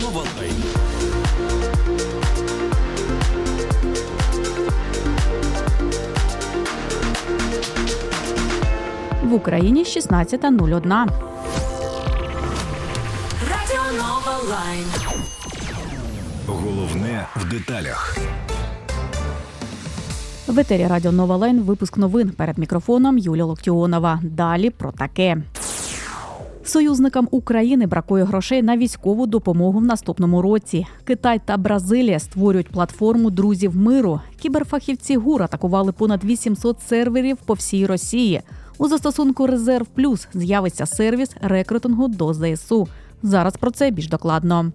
Нова Лайн. В Україні 16.01. Radio Nova Line. Головне в деталях. В етері Радіо Нова Лайн випуск новин перед мікрофоном Юлія Локтіонова. Далі про таке. Союзникам України бракує грошей на військову допомогу в наступному році. Китай та Бразилія створюють платформу друзів миру. Кіберфахівці ГУР атакували понад 800 серверів по всій Росії. У застосунку Резерв Плюс з'явиться сервіс рекрутингу до ЗСУ. Зараз про це більш докладно.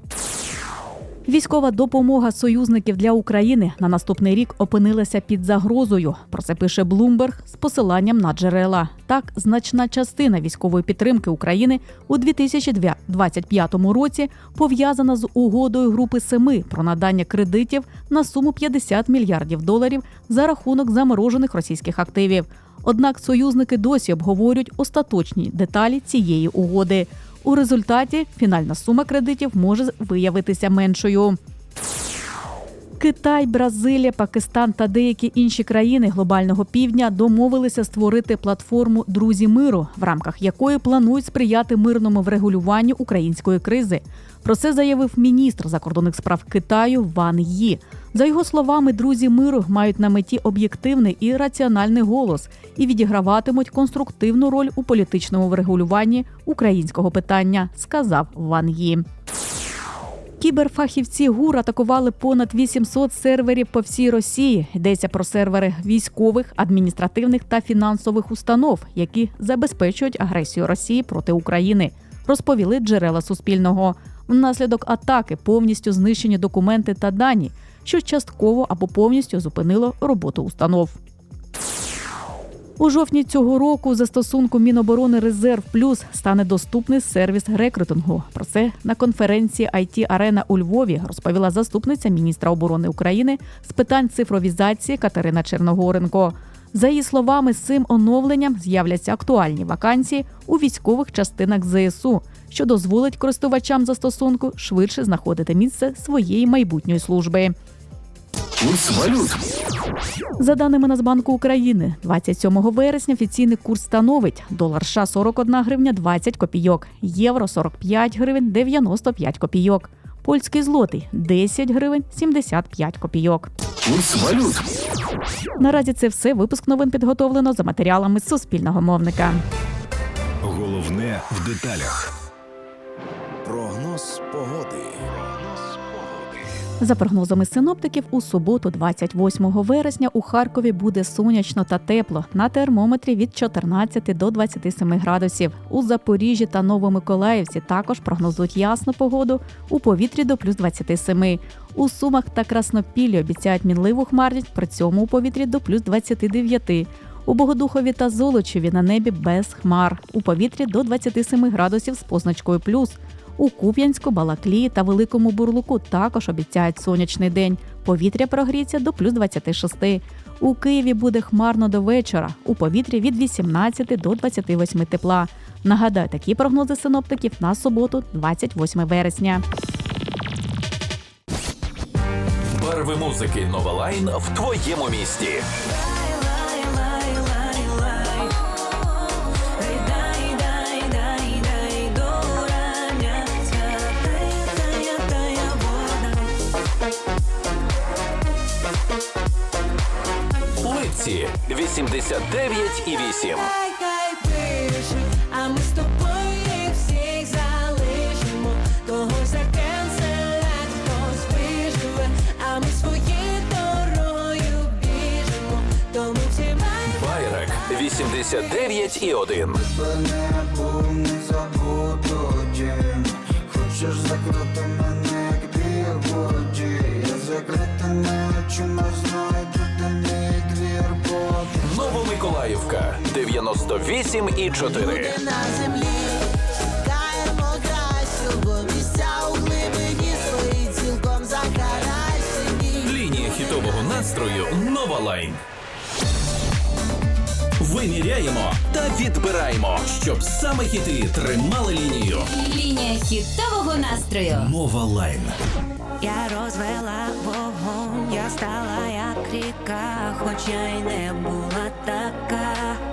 Військова допомога союзників для України на наступний рік опинилася під загрозою. Про це пише Блумберг з посиланням на джерела. Так, значна частина військової підтримки України у 2025 році пов'язана з угодою групи Семи про надання кредитів на суму 50 мільярдів доларів за рахунок заморожених російських активів. Однак союзники досі обговорюють остаточні деталі цієї угоди. У результаті фінальна сума кредитів може виявитися меншою. Китай, Бразилія, Пакистан та деякі інші країни глобального півдня домовилися створити платформу Друзі миру, в рамках якої планують сприяти мирному врегулюванню української кризи. Про це заявив міністр закордонних справ Китаю Ван Ї. За його словами, друзі миру мають на меті об'єктивний і раціональний голос і відіграватимуть конструктивну роль у політичному врегулюванні українського питання, сказав Ван Ї. Кіберфахівці ГУР атакували понад 800 серверів по всій Росії. Йдеться про сервери військових, адміністративних та фінансових установ, які забезпечують агресію Росії проти України. Розповіли джерела Суспільного. Внаслідок атаки повністю знищені документи та дані, що частково або повністю зупинило роботу установ. У жовтні цього року застосунку Міноборони Резерв Плюс стане доступний сервіс рекрутингу. Про це на конференції IT Арена у Львові розповіла заступниця міністра оборони України з питань цифровізації Катерина Черногоренко. За її словами, з цим оновленням з'являться актуальні вакансії у військових частинах ЗСУ, що дозволить користувачам застосунку швидше знаходити місце своєї майбутньої служби. Курс валют. За даними Нацбанку України, 27 вересня офіційний курс становить долар США 41 гривня 20 копійок, євро 45 гривень 95 копійок, польський злотий 10 гривень 75 копійок. Курс валют. Наразі це все. Випуск новин підготовлено за матеріалами Суспільного мовника. Головне в деталях. Прогноз погоди. За прогнозами синоптиків, у суботу, 28 вересня, у Харкові буде сонячно та тепло. На термометрі від 14 до 27 градусів. У Запоріжжі та Новомиколаївці також прогнозують ясну погоду у повітрі до плюс 27. У Сумах та Краснопіллі обіцяють мінливу хмарність, при цьому у повітрі до плюс 29. У Богодухові та Золочеві на небі без хмар. У повітрі до 27 градусів з позначкою плюс. У Куп'янську, Балаклії та Великому Бурлуку також обіцяють сонячний день. Повітря прогріється до плюс 26. У Києві буде хмарно до вечора. У повітрі від 18 до 28 тепла. Нагадаю, такі прогнози синоптиків на суботу, 28 вересня. Барви музики Нова Лайн в твоєму місті. Липці 89 і 8. Хай хай пишуть, а ми з тобою всіх залишимо. Когось закенселять, хтось виживе, а ми своєю дорогою біжимо. Тому всі мають Байрак 89 і 1. Мене був не дім Хочеш закрити мене, як бігоді Я закритими очима знаю, 98,4. на землі шукаємо кращу, бо у глибині свої цілком закращені. Лінія хітового настрою нова лайн. Виміряємо та відбираємо, щоб саме хіти тримали лінію. Лінія хітового настрою. Нова лайн. Я розвела вогонь, я стала як ріка, хоча й не була така.